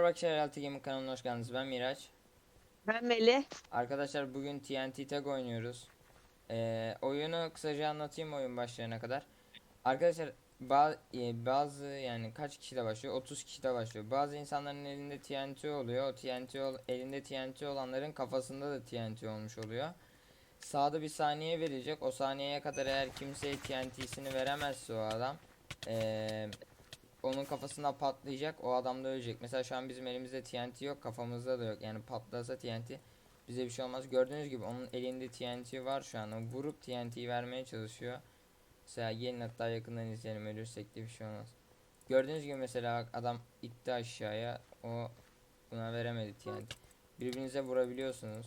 Merhaba arkadaşlar Altı Gaming kanalına hoş geldiniz. Ben Miraç. Ben Melih. Arkadaşlar bugün TNT Tag oynuyoruz. Ee, oyunu kısaca anlatayım oyun başlayana kadar. Arkadaşlar ba- e, bazı yani kaç kişi de başlıyor? 30 kişi de başlıyor. Bazı insanların elinde TNT oluyor. O TNT ol- elinde TNT olanların kafasında da TNT olmuş oluyor. Sağda bir saniye verecek. O saniyeye kadar eğer kimseye TNT'sini veremezse o adam ee, onun kafasında patlayacak. O adam da ölecek. Mesela şu an bizim elimizde TNT yok. Kafamızda da yok. Yani patlasa TNT bize bir şey olmaz. Gördüğünüz gibi onun elinde TNT var şu an. O vurup TNT'yi vermeye çalışıyor. Mesela gelin hatta yakından izleyelim. Ölürsek de bir şey olmaz. Gördüğünüz gibi mesela adam itti aşağıya. O buna veremedi TNT. Birbirinize vurabiliyorsunuz.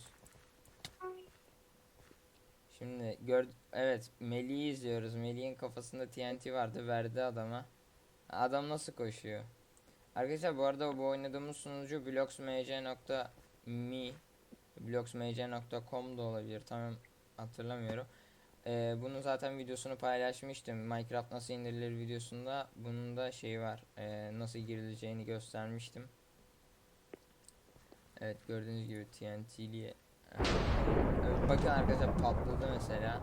Şimdi gör evet Melih'i izliyoruz. Melih'in kafasında TNT vardı. Verdi adama. Adam nasıl koşuyor? Arkadaşlar bu arada bu oynadığımız sunucu bloxmc.me bloxmc.com da olabilir tamam hatırlamıyorum. Ee, bunu zaten videosunu paylaşmıştım. Minecraft nasıl indirilir videosunda bunun da şeyi var. Ee, nasıl girileceğini göstermiştim. Evet gördüğünüz gibi TNT'li Evet, bakın arkadaşlar patladı mesela.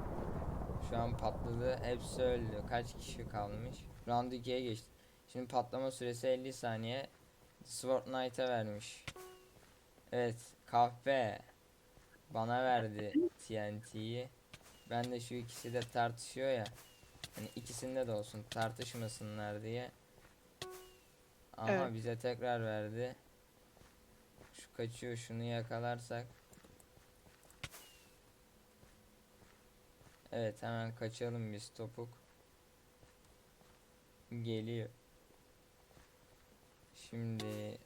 Şu an patladı. Hepsi öldü. Kaç kişi kalmış? Round 2'ye geçti. Şimdi patlama süresi 50 saniye. Sword Knight'a vermiş. Evet. Kahve. Bana verdi TNT'yi. Ben de şu ikisi de tartışıyor ya. Hani ikisinde de olsun tartışmasınlar diye. Aha Evet. bize tekrar verdi. Şu kaçıyor şunu yakalarsak. Evet hemen kaçalım biz topuk. Geliyor. Şimdi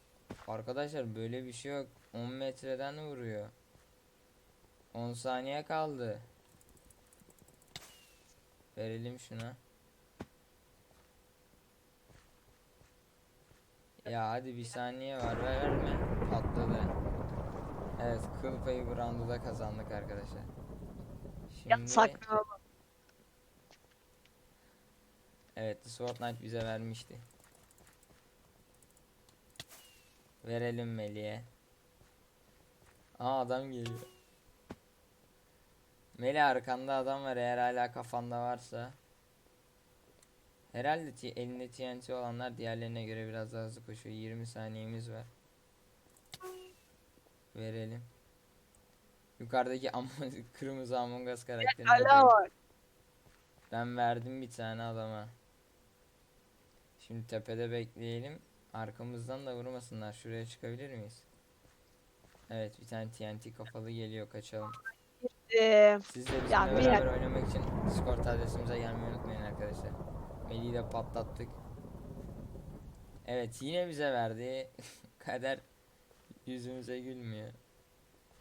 arkadaşlar böyle bir şey yok. 10 metreden vuruyor. 10 saniye kaldı. Verelim şuna. Ya hadi bir saniye var ver verme. Patladı. Evet kıl payı bu roundu da kazandık arkadaşlar. Şimdi saklama. Evet The Sword Knight bize vermişti. Verelim Melih'e. Aa adam geliyor. Melih arkanda adam var eğer hala kafanda varsa. Herhalde elinde TNT olanlar diğerlerine göre biraz daha hızlı koşuyor. 20 saniyemiz var. Verelim. Yukarıdaki am kırmızı Among Us karakterini Hala var. Ben verdim bir tane adama. Şimdi tepede bekleyelim. Arkamızdan da vurmasınlar. Şuraya çıkabilir miyiz? Evet bir tane TNT kafalı geliyor kaçalım. Ee, Siz de bizimle Ya, bir beraber yak- oynamak için Discord adresimize gelmeyi unutmayın arkadaşlar. Melih'i de patlattık. Evet yine bize verdi. Kader yüzümüze gülmüyor.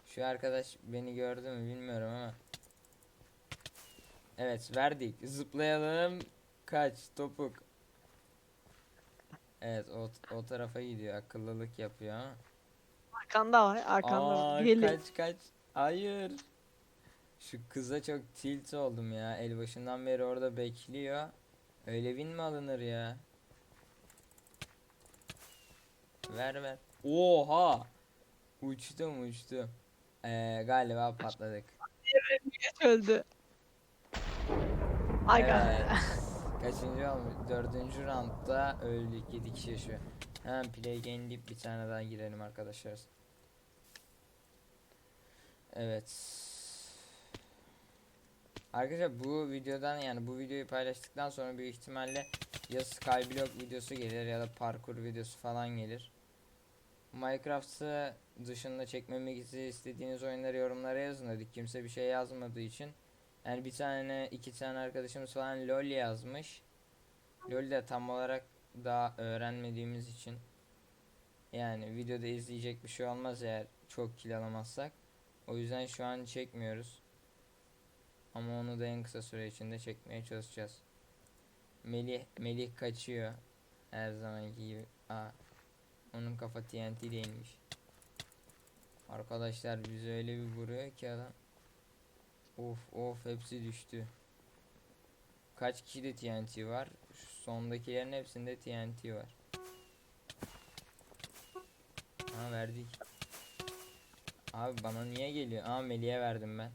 Şu arkadaş beni gördü mü bilmiyorum ama. Evet verdik. Zıplayalım. Kaç topuk. Evet o, o tarafa gidiyor. Akıllılık yapıyor arkanda var. Arkanda Aa, var. Kaç kaç. Hayır. Şu kıza çok tilt oldum ya. El başından beri orada bekliyor. Öyle win mi alınır ya? Ver ver. Oha. Uçtum uçtum. Ee, galiba patladık. Öldü. Ay Evet. Kaçıncı olmuş? Dördüncü roundda öldük. 7 kişi yaşıyor. Hemen play game deyip bir tane daha girelim arkadaşlar. Evet. Arkadaşlar bu videodan yani bu videoyu paylaştıktan sonra büyük ihtimalle ya Skyblock videosu gelir ya da parkur videosu falan gelir. Minecraft'ı dışında çekmemizi istediğiniz oyunları yorumlara yazın dedik. Kimse bir şey yazmadığı için. Yani bir tane iki tane arkadaşımız falan LoL yazmış. LoL de tam olarak daha öğrenmediğimiz için. Yani videoda izleyecek bir şey olmaz eğer çok kill alamazsak. O yüzden şu an çekmiyoruz. Ama onu da en kısa süre içinde çekmeye çalışacağız. Melih Melih kaçıyor. Her zamanki gibi. Aa, onun kafa TNT değilmiş. Arkadaşlar bizi öyle bir vuruyor ki adam. Of of hepsi düştü. Kaç kişi de TNT var? Şu sondakilerin hepsinde TNT var. verdik. Abi bana niye geliyor? Aa Melih'e verdim ben.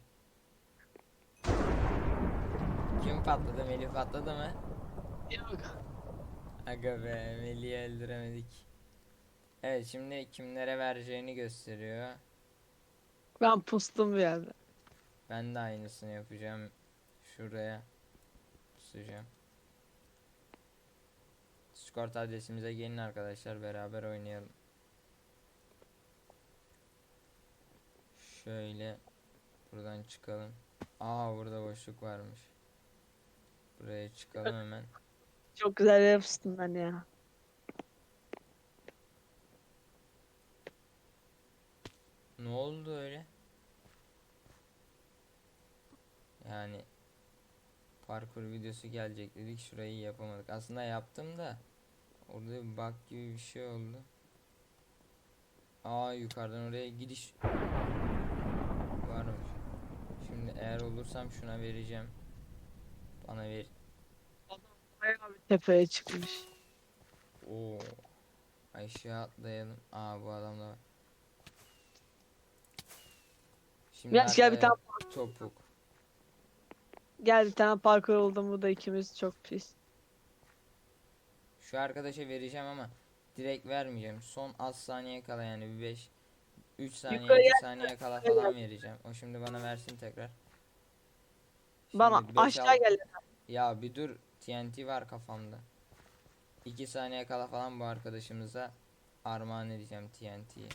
Kim patladı? Melih patladı mı? Yok. Aga be Melih'i öldüremedik. Evet şimdi kimlere vereceğini gösteriyor. Ben pustum bir yerde. Ben de aynısını yapacağım. Şuraya pusacağım. Discord adresimize gelin arkadaşlar beraber oynayalım. Şöyle buradan çıkalım. Aa burada boşluk varmış. Buraya çıkalım hemen. Çok güzel pustum ben ya. Ne oldu öyle? Yani parkur videosu gelecek dedik şurayı yapamadık. Aslında yaptım da orada bir bug gibi bir şey oldu. Aa yukarıdan oraya gidiş varmış. Şimdi eğer olursam şuna vereceğim. Bana ver. Bayağı bir tepeye çıkmış. Oo. Aşağı atlayalım. Aa bu adam da var. Şimdi Biraz gel bir arkadaşlar, topuk. Gel bir tane parkur oldum bu da ikimiz çok pis. Şu arkadaşa vereceğim ama direkt vermeyeceğim. Son az saniye kala yani bir 5 3 saniye Yukarı 2 saniye kala falan vereceğim. O şimdi bana versin tekrar. Bana Şimdi beş, aşağı altı- gel. Ya bir dur TNT var kafamda. 2 saniye kala falan bu arkadaşımıza armağan edeceğim TNT'yi.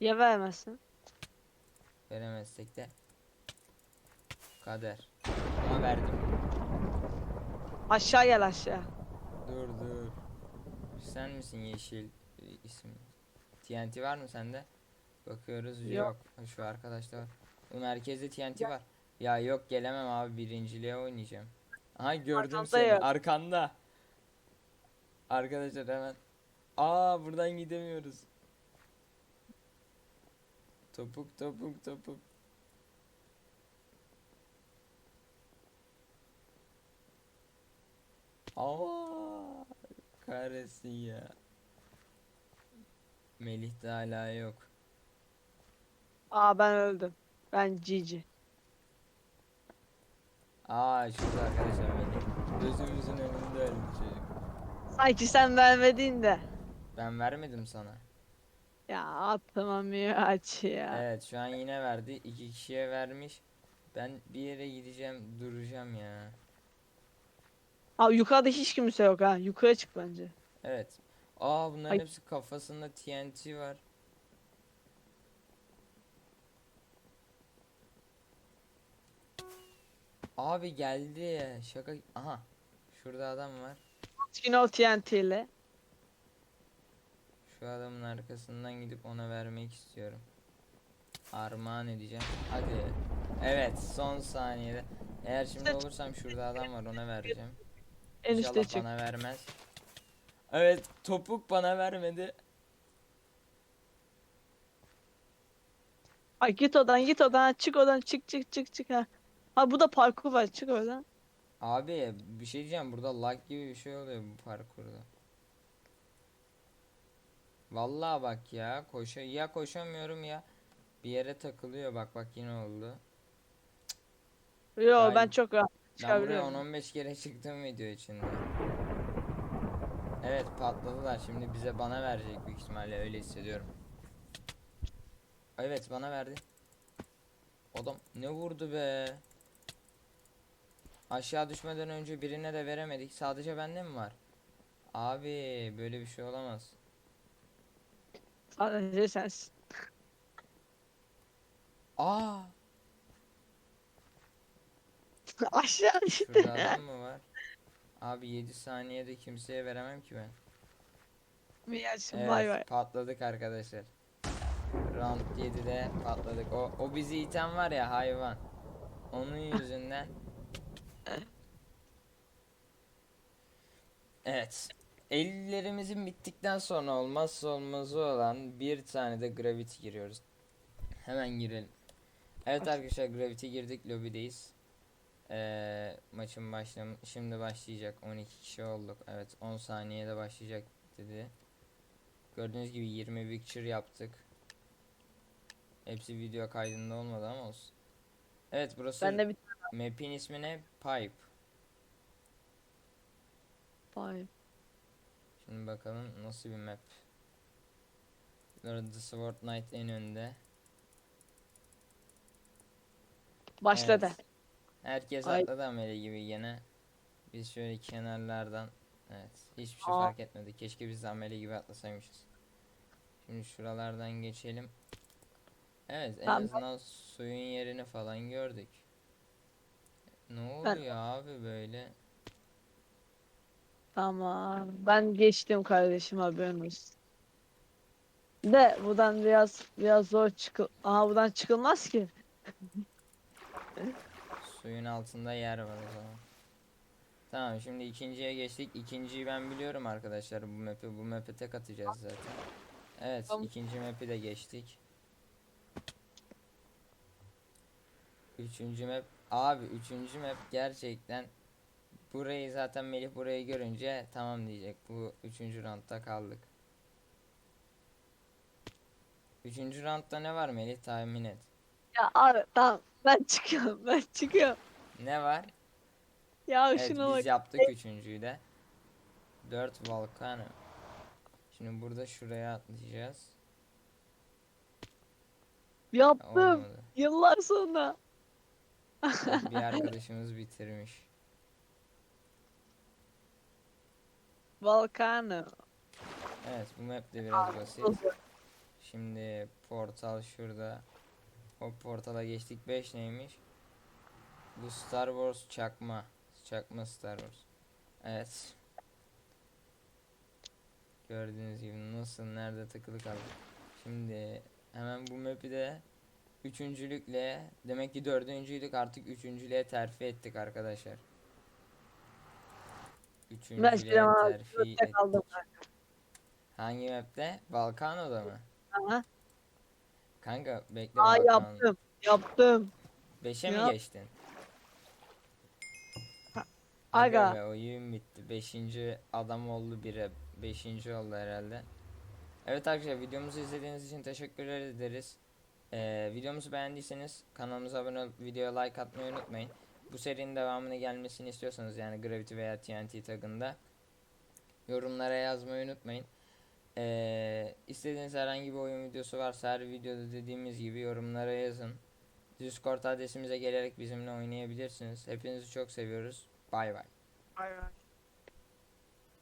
Ya vermezsin. Veremezsek de kader. Ama verdim. Aşağı gel aşağı. Dur dur. Sen misin yeşil e, isim? TNT var mı sende? Bakıyoruz yok. Yok. Şu arkadaşlar. Bu merkezde TNT var. Ya yok gelemem abi birinciliğe oynayacağım. Aha gördüm Arkanda seni yok. arkanda. Arkadaşlar hemen. Aa buradan gidemiyoruz. Topuk topuk topuk. Aa kahretsin ya. Melih de hala yok. Aa ben öldüm. Ben Cici. Aa şurada arkadaşlar Melih. Gözümüzün önünde öldü çocuk. Sanki sen vermedin de. Ben vermedim sana. Ya atamamıyor aç ya. Evet şu an yine verdi. İki kişiye vermiş. Ben bir yere gideceğim duracağım ya. Aa yukarıda hiç kimse yok ha. Yukarı çık bence. Evet. Aa bunların Ay. hepsi kafasında TNT var. Abi geldi. Şaka. Aha. Şurada adam var. Yine o TNT ile. Şu adamın arkasından gidip ona vermek istiyorum. Armağan edeceğim. Hadi. Evet son saniyede. Eğer şimdi olursam şurada adam var ona vereceğim. En üstte İnşallah çık. bana vermez. Evet topuk bana vermedi. Ay git odan git odan çık odan çık çık çık çık ha. Ha bu da parkur var çık oradan. Abi bir şey diyeceğim burada lag gibi bir şey oluyor bu parkurda. Vallahi bak ya koşa ya koşamıyorum ya bir yere takılıyor bak bak yine oldu. Yo Ay, ben çok rahat Ben buraya çıkabiliyorum. 10-15 kere çıktım video içinde. Evet patladılar şimdi bize bana verecek büyük ihtimalle öyle hissediyorum. Evet bana verdi. Adam ne vurdu be. Aşağı düşmeden önce birine de veremedik. Sadece bende mi var? Abi böyle bir şey olamaz. Sadece sensin. Aa Aşağı işte. şurada adam mı var? Abi 7 saniyede kimseye veremem ki ben. Miyaçım Evet bay bay. patladık arkadaşlar. Round 7'de patladık. O, o bizi iten var ya hayvan. Onun yüzünden. Evet. Ellerimizin bittikten sonra olmazsa olmazı olan bir tane de gravity giriyoruz. Hemen girelim. Evet arkadaşlar gravity girdik lobideyiz. Ee, maçın başlam şimdi başlayacak 12 kişi olduk. Evet 10 saniyede başlayacak dedi. Gördüğünüz gibi 20 picture yaptık. Hepsi video kaydında olmadı ama olsun. Evet burası Ben de bir map'in ismi ne? Pipe. Vay. Şimdi bakalım nasıl bir map. Burada The Sword Knight en önde. Başladı. Evet. Herkes Ay. atladı amele gibi gene. Biz şöyle kenarlardan evet hiçbir şey Aa. fark etmedi. Keşke biz de amele gibi atlasaymışız. Şimdi şuralardan geçelim. Evet en Tamam. azından suyun yerini falan gördük. Ne oluyor abi böyle? Tamam. Ben geçtim kardeşim haberin olsun. De buradan biraz biraz zor çıkıl. Aha buradan çıkılmaz ki. Suyun altında yer var o zaman. Tamam şimdi ikinciye geçtik. İkinciyi ben biliyorum arkadaşlar bu map'i. Bu map'e tek atacağız zaten. Evet Tamam. ikinci map'i de geçtik. Üçüncü map. Abi üçüncü map gerçekten burayı zaten Melih burayı görünce tamam diyecek. Bu üçüncü roundda kaldık. Üçüncü roundda ne var Melih tahmin et. Ya abi tamam ben çıkıyorum ben çıkıyorum. Ne var? Ya Evet şuna biz bak. yaptık üçüncüyü de. 4 Volcano. Şimdi burada şuraya atlayacağız. Yaptım. Olmadı. Yıllar sonra. Bir arkadaşımız bitirmiş. Volcano. Evet bu map de biraz basit. Şimdi portal şurada. O portala geçtik 5 neymiş? Bu Star Wars çakma. Çakma Star Wars. Evet. Gördüğünüz gibi nasıl nerede takılı kaldı. Şimdi hemen bu map'i de üçüncülükle demek ki dördüncüydük artık üçüncülüğe terfi ettik arkadaşlar. Üçüncülüğe terfi ettik. kaldım. Hangi map'te? Balkano'da mı? Aha. Kanka bekle Aa Balkan. yaptım. Yaptım. 5'e mi geçtin? Aga. be oyun bitti. 5. adam oldu bire. 5. oldu herhalde. Evet arkadaşlar videomuzu izlediğiniz için teşekkür ederiz. Ee, videomuzu beğendiyseniz kanalımıza abone olup videoya like atmayı unutmayın. Bu serinin devamını gelmesini istiyorsanız yani Gravity veya TNT tagında yorumlara yazmayı unutmayın. Ee, istediğiniz herhangi bir oyun videosu varsa her videoda dediğimiz gibi yorumlara yazın. Discord adresimize gelerek bizimle oynayabilirsiniz. Hepinizi çok seviyoruz. Bay bay. Bay bay.